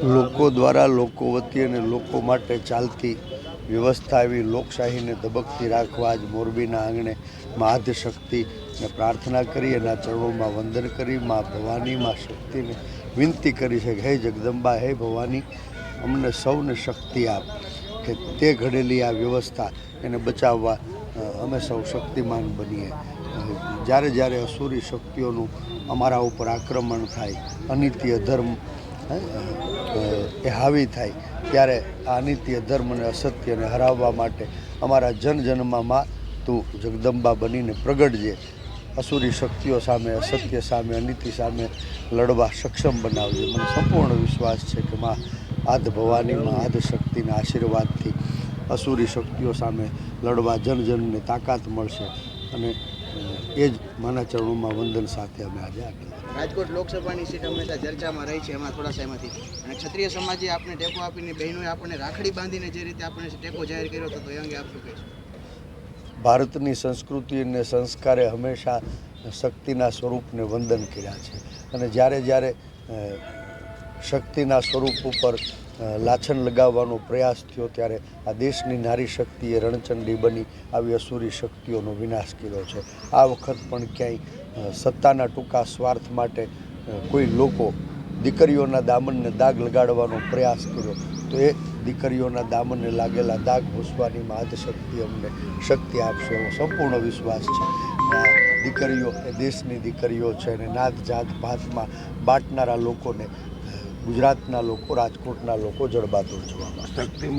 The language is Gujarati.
દ્વારા લોકો વતી અને લોકો માટે ચાલતી વ્યવસ્થા એવી લોકશાહીને ધબકતી રાખવા આજ મોરબીના આંગણે મા શક્તિને પ્રાર્થના કરી એના ચરણોમાં વંદન કરી. મા ભવાની, મા શક્તિને વિનંતી કરી છે કે હે જગદંબા, હે ભવાની, અમને સૌને શક્તિ આપ કે તે ઘડેલી આ વ્યવસ્થા એને બચાવવા અમે સૌ શક્તિમાન બનીએ. જ્યારે જ્યારે અસુરી શક્તિઓનું અમારા ઉપર આક્રમણ થાય, અનિત્ય ધર્મ એ હાવી થાય ત્યારે આ અનિત્ય ધર્મ અને અસત્યને હરાવવા માટે અમારા જન જનમાં માં તું જગદંબા બનીને પ્રગટજે. અસુરી શક્તિઓ સામે, અસત્ય સામે, અનિતિ સામે લડવા સક્ષમ બનાવજે. મને સંપૂર્ણ વિશ્વાસ છે કે માં આદ ભવાનીમાં આદ શક્તિના આશીર્વાદથી અસુરી શક્તિઓ સામે લડવા જન જનને તાકાત મળશે અને એ જ માના ચરણોમાં વંદન સાથે અમે આજે આગળ રાજકોટ લોકસભાની સીટ હંમેશા ચર્ચામાં રહી છે એમાં થોડા સમયથી અને ક્ષત્રિય સમાજે આપને ટેકો આપીને બહેનોએ આપણને રાખડી બાંધીને જે રીતે આપણને ટેકો જાહેર કર્યો હતો તો એ અંગે આપ શું કહેશો? ભારતની સંસ્કૃતિ અને સંસ્કારે હંમેશા શક્તિના સ્વરૂપને વંદન કર્યા છે. અને જ્યારે જ્યારે શક્તિના સ્વરૂપ ઉપર લાછન લગાવવાનો પ્રયાસ થયો ત્યારે આ દેશની નારી શક્તિએ રણચંડી બની આવી અસુરી શક્તિઓનો વિનાશ કર્યો છે. આ વખત પણ ક્યાંય સત્તાના ટૂંકા સ્વાર્થ માટે કોઈ લોકો દીકરીઓના દામનને દાગ લગાડવાનો પ્રયાસ કર્યો. તો એ દીકરીઓના દામનને લાગેલા દાગ ભૂસવાની મહાદશક્તિ અમને શક્તિ આપશે એવો સંપૂર્ણ વિશ્વાસ છે. દીકરીઓ, એ દેશની દીકરીઓ છે અને નાત જાત ભાતમાં બાંટનારા લોકોને ગુજરાતના લોકો રાજકોટના લોકો જડબાતોડ જોવા થઈ